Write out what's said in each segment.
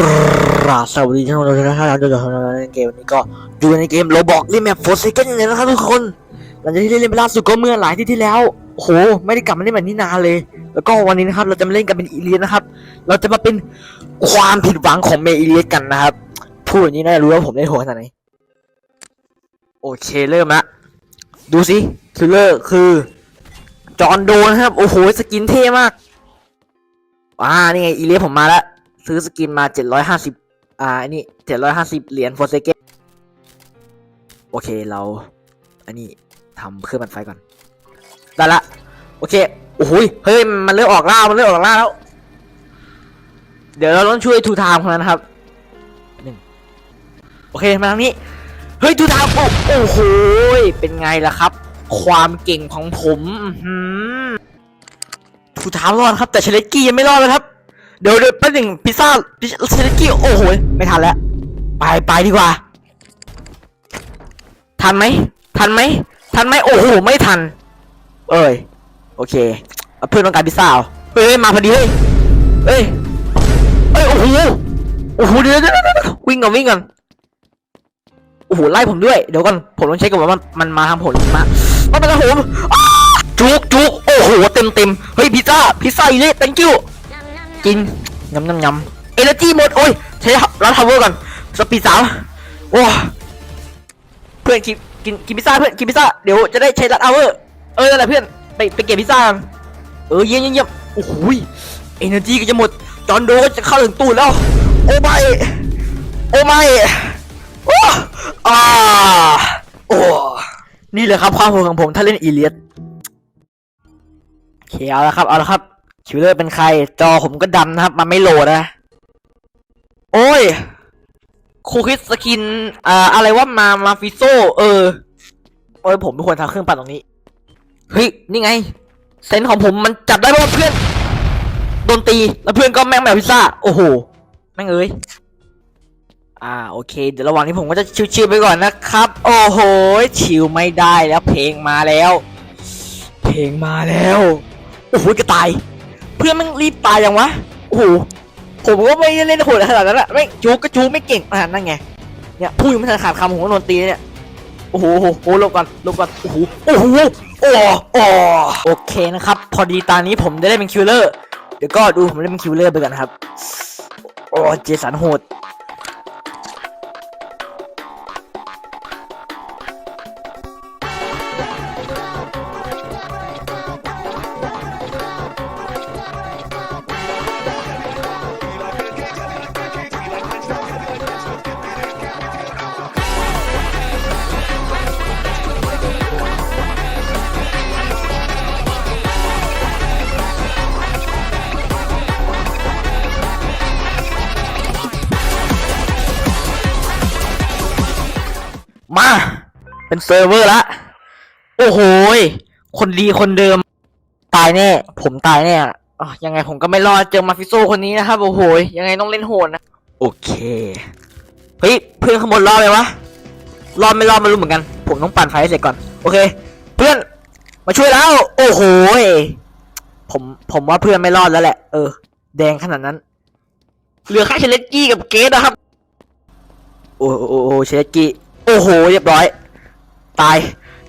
กราสวัสดีท่านผู้ชมทุกท่านที่ดูในเกมวันนี้ก็ดูในเกมโรบอกรีแมปโฟร์เซกันเลยนะครับทุกคนหลังจากที่เล่นไปล่าสุดก็เมื่อหลายที่ที่แล้วโหไม่ได้กลับมาเล่นแบบนี้นานเลย แล้วก็วันนี้นะครับเราจะมาเล่นกันเป็นอีเลียนนะครับ เราจะมาเป็นความผิดหวังของเมอีเลียนกันนะครับพูดอย่างนี้น่าจะรู้ว่าผมเล่นโหดขนาดไหนโอเคเริ่มละดูสิคิลเลอร์คือจอนโดนะครับโอ้โหสกินเท่มากอ่านี่ไงอีเลียผมมาแล้ว ซื้อสกินมา 750 อ่าอันนี้ 750 เหรียญโฟร์เซเกโอเคเรา อันนี้ทำเครื่องปั่นไฟก่อน ได้ละ โอเค โอ้โหยเฮ้ย มันเริ่มออกล่า มันเริ่มออกล่าแล้ว เดี๋ยวเราต้องช่วยทูไทม์คนนั้นครับหนึ่งโอเค มาทางนี้ เฮ้ยทูไทม์โอ้โอ้โห เป็นไงล่ะครับ ความเก่งของผมทูไทม์รอดครับ แต่เชเลกี้ยังไม่รอดเลยครับ เดี๋ยวเดี๋ยวแป๊บหนึงพิซซ่าพิซเซนกี้โอ้โหไม่ทันแล้ว ไปไปดีกว่า ทันไหมทันไหมทันไหมโอ้โหไม่ทัน เอ้ยโอเคเอาเพื่อนต้องการพิซซ่าเอาเฮ้ยมาพอดีเฮ้ยเฮ้ยเฮ้ยโอ้โหโอ้โหเดี๋ยวเดี๋ยวเดี๋ยวเดี๋ยววิ่งก่อนวิ่งก่อนโอ้โหไล่ผมด้วยเดี๋ยวก่อนผมต้องเช็คก่อนว่ามันมันมาทางผมมามันมาทางผมจุกจุกโอ้โหเต็มเต็มเฮ้ยพิซซ่าพิซซ่าอีเล่ thank you กินยำยำยำเอเนจีหมด โอ้ย ใช้ร้านทาวเวอร์ก่อน สปีดสามโอ้เพื่อนกินกินกินพิซซ่าเพื่อนกินพิซซ่า เดี๋ยวจะได้ใช้ร้านทาวเวอร์ เออนั่นแหละเพื่อน ไปไปเก็บพิซซ่ากันเออเยี่ยมเยี่ยมเยี่ยมโอ้โหเอเนจีก็จะหมด จอห์นโดก็จะเข้าถึงตูดแล้ว โอ้ไม่โอ้ไม่โอ้อ่าโอ้ นี่แหละครับความโหดของผมถ้าเล่นอีเลียสโอเคเอาละครับ เอาละครับ คิวเลอร์เป็นใคร จอผมก็ดำนะครับ มันไม่โหลดนะ โอ้ยคูคิดสกินอ่าอะไรว่ามามาฟิโซเออโอ้ยผมไม่ควรทำเครื่องปั่นตรงนี้ เฮ้ย นี่ไง เซนของผมมันจับได้เพราะว่าเพื่อนโดนตี แล้วเพื่อนก็แม่งแมวพิซซ่า โอ้โห แม่งเอ้ย อ่า โอเค เดี๋ยวระหว่างนี้ผมก็จะชิวๆไปก่อนนะครับ โอ้โห ชิวไม่ได้แล้วเพลงมาแล้ว เพลงมาแล้ว โอ้โห จะตาย เพื่อนมันรีบตายยังวะโอ้โหผมก็ไม่ได้เล่นโหดขนาดนั้นอะไม่จูก็จูไม่เก่งขนาดนั้นไงเนี่ยพูดยังไม่ทันขาดคำผมก็โดนตีเนี่ยโอ้โหโอ้โหลบก่อนลบก่อนโอ้โหโอ้โหโอ้โอ้โอเคนะครับ พอดีตอนนี้ผมได้เล่นเป็นคิวเลอร์เดี๋ยวก็ดูผมเล่นเป็นคิวเลอร์ไปก่อนครับโอ้เจสันโหด มา เป็นเซิร์ฟเวอร์ละ โอ้โหคนดีคนเดิม ตายแน่ ผมตายแน่อะยังไงผมก็ไม่รอดเจอมาฟิโซคนนี้นะครับ โอ้โหยังไงต้องเล่นโหดนะ โอเค เฮ้ย เพื่อนขางบนรอดไหมวะ รอดไม่รอดไม่รู้เหมือนกัน ผมต้องปั่นไฟให้เสร็จก่อน โอเค เพื่อนมาช่วยแล้ว โอ้โหยผมผมว่าเพื่อนไม่รอดแล้วแหละ เออ แดงขนาดนั้น เหลือแค่เชลกี้กับเกสนะครับ โอ้โหโอ้เชลกี้ อ้โหเรียบร้อย ตาย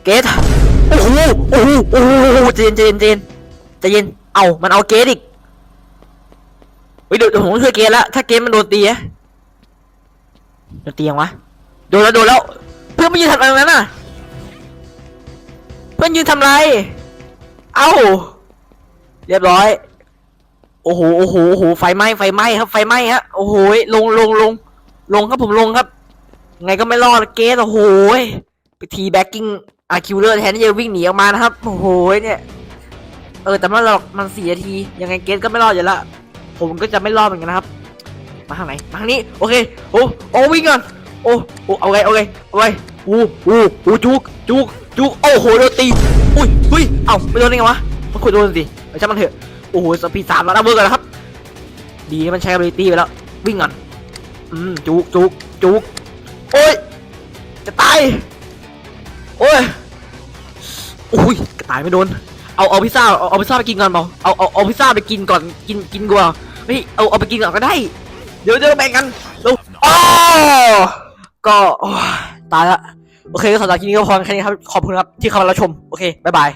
เกสโอ้โหโอ้โหโอ้โหโอ้โหเจนเจนเจนใจเย็นเอามันเอาเกสอีกเฮ้ยเดี๋ยวผมช่วยเกสแล้วถ้าเกสมันโดนตีอะโดนตียังวะโดนแล้วโดนแล้ว เพื่อนไม่ยืนทำอะไรนั้นน่ะ เพื่อนยืนทำไร เอ้า เรียบร้อย โอ้โหโอ้โหโอ้โหไฟไหม้ไฟไหม้ครับไฟไหม้ฮะโอ้โหลงลงลงลงครับผมลงครับ ไงก็ไม่รอดเกสโอ้โหไปทีแบ็กกิ้งอาคิวเลอร์แทนที่จะวิ่งหนีออกมานะครับ โอ้โหเนี่ย เออแต่มันหรอกมันสี่นาทียังไงเกสก็ไม่รอดอยู่ละผมก็จะไม่รอดเหมือนกันนะครับ มาทางไหนมาทางนี้โอเคโอ้โอ้วิ่งก่อนโอ้โอ้เอาไงเอาไงเอาไงอู้อู้อู้จุกจุกจุกโอ้โหโดนตีอุ้ยอุ้ยเอ้าไม่โดนได้ไงวะมันควรโดนสิไม่ใช่มันเถอะโอ้โหสปีดสามแล้วนะเบอร์กันนะครับ ดีมันใช้ ability ไปแล้ววิ่งก่อนอืมจุกจุกจุก โอ้ย จะตาย โอ้ยโอ้ยจะตายไม่โดน เอาเอาพิซซ่าเอาเอาพิซซ่าไปกินก่อนเปล่าเอาเอาเอาพิซซ่าไปกินก่อนกินกินกว่าเฮ้ยเอาเอาไปกินก่อนก็ได้ เดี๋ยวเดี๋ยวแบ่งกันเร็วอ้อก็โอ้ยตายละโอเคก็สำหรับคลิปนี้ก็พอแค่นี้ครับขอบคุณครับที่เข้ามารับชมโอเคบ๊ายบาย